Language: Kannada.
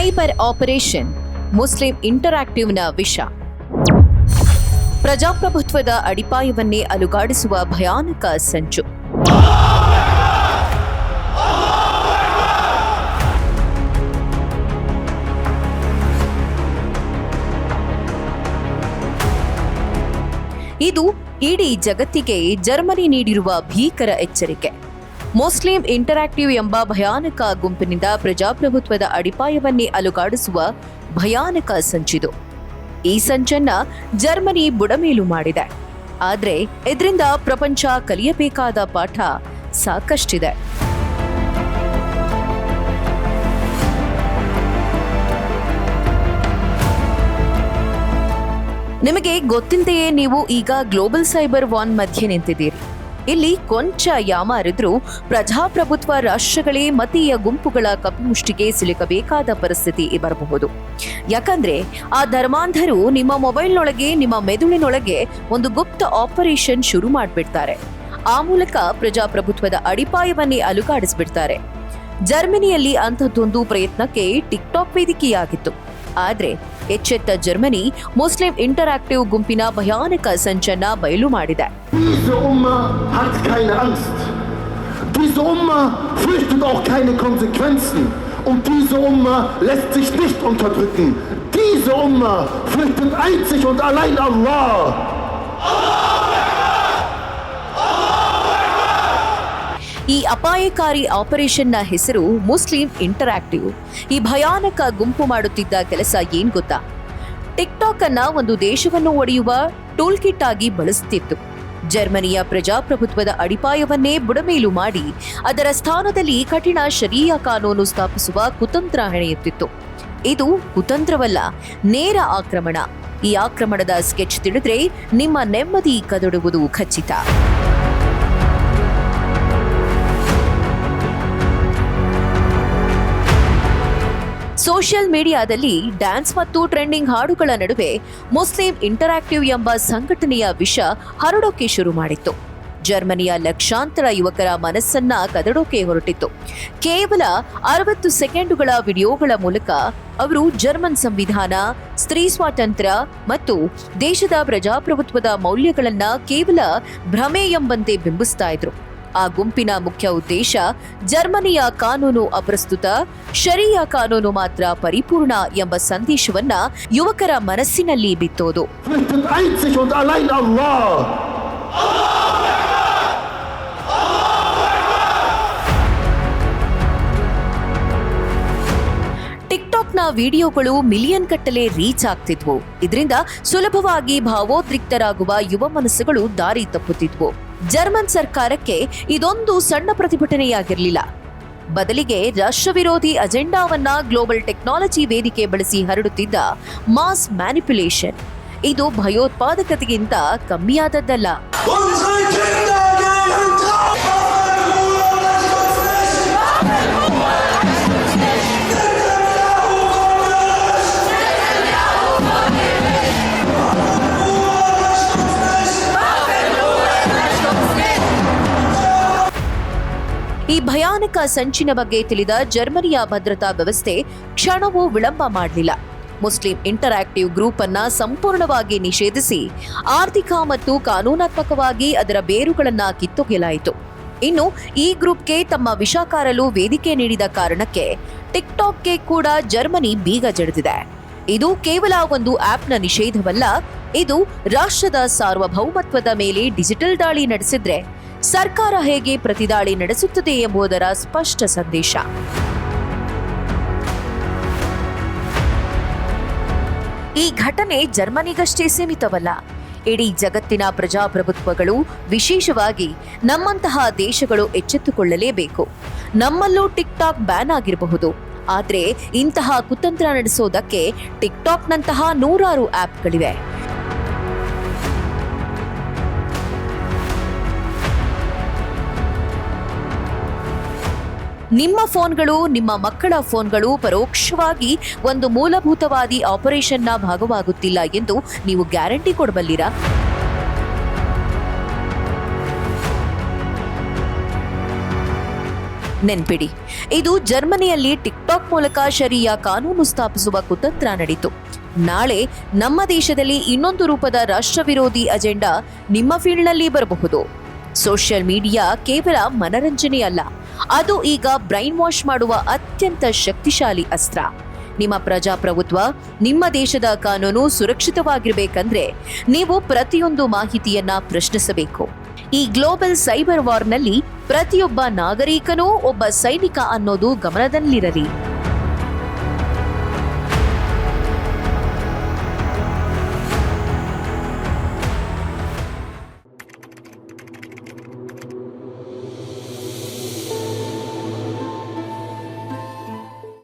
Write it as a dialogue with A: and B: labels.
A: ಸೈಬರ್ ಆಪರೇಷನ್, ಮುಸ್ಲಿಂ ಇಂಟರಾಕ್ಟಿವ್ನ ವಿಷ. ಪ್ರಜಾಪ್ರಭುತ್ವದ ಅಡಿಪಾಯವನ್ನೇ ಅಲುಗಾಡಿಸುವ ಭಯಾನಕ ಸಂಚು. ಇದು ಇಡೀ ಜಗತ್ತಿಗೆ ಜರ್ಮನಿ ನೀಡಿರುವ ಭೀಕರ ಎಚ್ಚರಿಕೆ. ಮುಸ್ಲಿಂ ಇಂಟರಾಕ್ಟಿವ್ ಎಂಬ ಭಯಾನಕ ಗುಂಪಿನಿಂದ ಪ್ರಜಾಪ್ರಭುತ್ವದ ಅಡಿಪಾಯವನ್ನೇ ಅಲುಗಾಡಿಸುವ ಭಯಾನಕ ಸಂಚಿದು. ಈ ಸಂಚನ್ನ ಜರ್ಮನಿ ಬುಡಮೇಲು ಮಾಡಿದೆ. ಆದರೆ ಇದರಿಂದ ಪ್ರಪಂಚ ಕಲಿಯಬೇಕಾದ ಪಾಠ ಸಾಕಷ್ಟಿದೆ. ನಿಮಗೆ ಗೊತ್ತಿಲ್ಲದೆಯೇ ನೀವು ಈಗ ಗ್ಲೋಬಲ್ ಸೈಬರ್ ವಾನ್ ಮಧ್ಯೆ ನಿಂತಿದ್ದೀರಿ. ಇಲ್ಲಿ ಕೊಂಚ ಯಾಮಾರಿದ್ರೂ ಪ್ರಜಾಪ್ರಭುತ್ವ ರಾಷ್ಟ್ರಗಳೇ ಮತೀಯ ಗುಂಪುಗಳ ಕಪಿಮುಷ್ಟಿಗೆ ಸಿಲುಕಬೇಕಾದ ಪರಿಸ್ಥಿತಿ ಬರಬಹುದು. ಯಾಕಂದ್ರೆ ಆ ಧರ್ಮಾಂಧರು ನಿಮ್ಮ ಮೊಬೈಲ್ನೊಳಗೆ, ನಿಮ್ಮ ಮೆದುಳಿನೊಳಗೆ ಒಂದು ಗುಪ್ತ ಆಪರೇಷನ್ ಶುರು ಮಾಡಿಬಿಡ್ತಾರೆ. ಆ ಮೂಲಕ ಪ್ರಜಾಪ್ರಭುತ್ವದ ಅಡಿಪಾಯವನ್ನೇ ಅಲುಗಾಡಿಸ್ಬಿಡ್ತಾರೆ. ಜರ್ಮನಿಯಲ್ಲಿ ಅಂಥದ್ದೊಂದು ಪ್ರಯತ್ನಕ್ಕೆ ಟಿಕ್ಟಾಕ್ ವೇದಿಕೆಯಾಗಿತ್ತು. ಆದ್ರೆ ಎಚ್ಚೆತ್ತ ಜರ್ಮನಿ ಮುಸ್ಲಿಂ ಇಂಟರಾಕ್ಟಿವ್ ಗುಂಪಿನ ಭಯಾನಕ ಸಂಚನ್ನ ಬಯಲು ಮಾಡಿದೆ
B: Diese Umma hat keine Angst. Diese Umma fürchtet auch keine Konsequenzen. Und diese Umma lässt sich nicht unterdrücken. Diese Umma fürchtet einzig und allein Allah.
A: ಅಪಾಯಕಾರಿ ಆಪರೇಷನ್ನ ಹೆಸರು ಮುಸ್ಲಿಂ ಇಂಟರಾಕ್ಟಿವ್ ಈ ಭಯಾನಕ ಗುಂಪು ಮಾಡುತ್ತಿದ್ದ ಕೆಲಸ ಏನ್ ಗೊತ್ತಾ? ಟಿಕ್ಟಾಕ್ ಅನ್ನ ಒಂದು ದೇಶವನ್ನು ಒಡೆಯುವ ಟೂಲ್ ಕಿಟ್ ಆಗಿ ಬಳಸುತ್ತಿತ್ತು ಜರ್ಮನಿಯ ಪ್ರಜಾಪ್ರಭುತ್ವದ ಅಡಿಪಾಯವನ್ನೇ ಬುಡಮೇಲು ಮಾಡಿ ಅದರ ಸ್ಥಾನದಲ್ಲಿ ಕಠಿಣ ಶರೀಯ ಕಾನೂನು ಸ್ಥಾಪಿಸುವ ಕುತಂತ್ರ ಹೆಣೆಯುತ್ತಿತ್ತು ಇದು ಕುತಂತ್ರವಲ್ಲ, ನೇರ ಆಕ್ರಮಣ. ಈ ಆಕ್ರಮಣದ ಸ್ಕೆಚ್ ತಿಳಿದ್ರೆ ನಿಮ್ಮ ನೆಮ್ಮದಿ ಕದಡುವುದು ಖಚಿತ. ಸೋಷಿಯಲ್ ಮೀಡಿಯಾದಲ್ಲಿ ಡ್ಯಾನ್ಸ್ ಮತ್ತು ಟ್ರೆಂಡಿಂಗ್ ಹಾಡುಗಳ ನಡುವೆ ಮುಸ್ಲಿಂ ಇಂಟರಾಕ್ಟಿವ್ ಎಂಬ ಸಂಘಟನೆಯ ವಿಷ ಹರಡೋಕೆ ಶುರು ಮಾಡಿತ್ತು. ಜರ್ಮನಿಯ ಲಕ್ಷಾಂತರ ಯುವಕರ ಮನಸ್ಸನ್ನ ಕದಡೋಕೆ ಹೊರಟಿತ್ತು. ಕೇವಲ ಅರವತ್ತು ಸೆಕೆಂಡುಗಳ ವಿಡಿಯೋಗಳ ಮೂಲಕ ಅವರು ಜರ್ಮನ್ ಸಂವಿಧಾನ, ಸ್ತ್ರೀ ಸ್ವಾತಂತ್ರ್ಯ ಮತ್ತು ದೇಶದ ಪ್ರಜಾಪ್ರಭುತ್ವದ ಮೌಲ್ಯಗಳನ್ನ ಕೇವಲ ಭ್ರಮೆ ಎಂಬಂತೆ ಬಿಂಬಿಸ್ತಾ ಇದ್ರು. ಆ ಗುಂಪಿನ ಮುಖ್ಯ ಉದ್ದೇಶ ಜರ್ಮನಿಯ ಕಾನೂನು ಅಪ್ರಸ್ತುತ, ಶರೀಯ ಕಾನೂನು ಮಾತ್ರ ಪರಿಪೂರ್ಣ ಎಂಬ ಸಂದೇಶವನ್ನ ಯುವಕರ ಮನಸ್ಸಿನಲ್ಲಿ ಬಿತ್ತೋದು. ಟಿಕ್ಟಾಕ್ನ ವಿಡಿಯೋಗಳು ಮಿಲಿಯನ್ ಕಟ್ಟಲೆ ರೀಚ್ ಆಗ್ತಿದ್ವು. ಇದರಿಂದ ಸುಲಭವಾಗಿ ಭಾವೋದ್ರಿಕ್ತರಾಗುವ ಯುವ ಮನಸ್ಸುಗಳು ದಾರಿ ತಪ್ಪುತ್ತಿದ್ವು. ಜರ್ಮನ್ ಸರ್ಕಾರಕ್ಕೆ ಇದೊಂದು ಸಣ್ಣ ಪ್ರತಿಭಟನೆಯಾಗಿರಲಿಲ್ಲ. ಬದಲಿಗೆ ರಾಷ್ಟ್ರ ವಿರೋಧಿ ಅಜೆಂಡಾವನ್ನ ಗ್ಲೋಬಲ್ ಟೆಕ್ನಾಲಜಿ ವೇದಿಕೆ ಬಳಸಿ ಹರಡುತ್ತಿದ್ದ ಮಾಸ್ ಮ್ಯಾನಿಪ್ಯುಲೇಷನ್. ಇದು ಭಯೋತ್ಪಾದಕತೆಗಿಂತ ಕಮ್ಮಿಯಾದದ್ದಲ್ಲ. ಭಯಾನಕ ಸಂಚಿನ ಬಗ್ಗೆ ತಿಳಿದ ಜರ್ಮನಿಯ ಭದ್ರತಾ ವ್ಯವಸ್ಥೆ ಕ್ಷಣವೂ ವಿಳಂಬ ಮಾಡಲಿಲ್ಲ. ಮುಸ್ಲಿಂ ಇಂಟರಾಕ್ಟಿವ್ ಗ್ರೂಪ್ ಅನ್ನ ಸಂಪೂರ್ಣವಾಗಿ ನಿಷೇಧಿಸಿ, ಆರ್ಥಿಕ ಮತ್ತು ಕಾನೂನಾತ್ಮಕವಾಗಿ ಅದರ ಬೇರುಗಳನ್ನ ಕಿತ್ತೊಗೆಯಲಾಯಿತು. ಇನ್ನು ಈ ಗ್ರೂಪ್ಗೆ ತಮ್ಮ ವಿಷಕಾರಲು ವೇದಿಕೆ ನೀಡಿದ ಕಾರಣಕ್ಕೆ ಟಿಕ್ಟಾಕ್ಗೆ ಕೂಡ ಜರ್ಮನಿ ಬೀಗ ಜಡಿದಿದೆ. ಇದು ಕೇವಲ ಒಂದು ಆಪ್ನ ನಿಷೇಧವಲ್ಲ, ಇದು ರಾಷ್ಟ್ರದ ಸಾರ್ವಭೌಮತ್ವದ ಮೇಲೆ ಡಿಜಿಟಲ್ ದಾಳಿ ನಡೆಸಿದ್ರೆ ಸರ್ಕಾರ ಹೇಗೆ ಪ್ರತಿದಾಳಿ ನಡೆಸುತ್ತದೆ ಎಂಬುದರ ಸ್ಪಷ್ಟ ಸಂದೇಶ. ಈ ಘಟನೆ ಜರ್ಮನಿಗಷ್ಟೇ ಸೀಮಿತವಲ್ಲ. ಇಡೀ ಜಗತ್ತಿನ ಪ್ರಜಾಪ್ರಭುತ್ವಗಳು ವಿಶೇಷವಾಗಿ ನಮ್ಮಂತಹ ದೇಶಗಳು ಎಚ್ಚೆತ್ತುಕೊಳ್ಳಲೇಬೇಕು. ನಮ್ಮಲ್ಲೂ ಟಿಕ್ಟಾಕ್ ಬ್ಯಾನ್ ಆಗಿರಬಹುದು. ಆದರೆ ಇಂತಹ ಕುತಂತ್ರ ನಡೆಸೋದಕ್ಕೆ ಟಿಕ್ಟಾಕ್ನಂತಹ ನೂರಾರು ಆಪ್ಗಳಿವೆ ನಿಮ್ಮ ಫೋನ್ಗಳು, ನಿಮ್ಮ ಮಕ್ಕಳ ಫೋನ್ಗಳು ಪರೋಕ್ಷವಾಗಿ ಒಂದು ಮೂಲಭೂತವಾದಿ ಆಪರೇಷನ್ನ ಭಾಗವಾಗುತ್ತಿಲ್ಲ ಎಂದು ನೀವು ಗ್ಯಾರಂಟಿ ಕೊಡಬಲ್ಲಿರಾ? ನೆನ್ಪಿಡಿ, ಇದು ಜರ್ಮನಿಯಲ್ಲಿ ಟಿಕ್ಟಾಕ್ ಮೂಲಕ ಶರಿಯ ಕಾನೂನು ಸ್ಥಾಪಿಸುವ ಕುತಂತ್ರ ನಡೀತು ನಾಳೆ ನಮ್ಮ ದೇಶದಲ್ಲಿ ಇನ್ನೊಂದು ರೂಪದ ರಾಷ್ಟ್ರ ವಿರೋಧಿ ಅಜೆಂಡಾ ನಿಮ್ಮ ಫೀಲ್ಡ್ನಲ್ಲಿ ಬರಬಹುದು. ಸೋಷಿಯಲ್ ಮೀಡಿಯಾ ಕೇವಲ ಮನರಂಜನೆ ಅಲ್ಲ ಅದು ಈಗ ಬ್ರೈನ್ ವಾಶ್ ಮಾಡುವ ಅತ್ಯಂತ ಶಕ್ತಿಶಾಲಿ ಅಸ್ತ್ರ. ನಿಮ್ಮ ಪ್ರಜಾಪ್ರಭುತ್ವ, ನಿಮ್ಮ ದೇಶದ ಕಾನೂನು ಸುರಕ್ಷಿತವಾಗಿರಬೇಕಂದ್ರೆ ನೀವು ಪ್ರತಿಯೊಂದು ಮಾಹಿತಿಯನ್ನ ಪ್ರಶ್ನಿಸಬೇಕು. ಈ ಗ್ಲೋಬಲ್ ಸೈಬರ್ ವಾರ್ನಲ್ಲಿ ಪ್ರತಿಯೊಬ್ಬ ನಾಗರಿಕನೂ ಒಬ್ಬ ಸೈನಿಕ ಅನ್ನೋದು ಗಮನದಲ್ಲಿರಲಿ.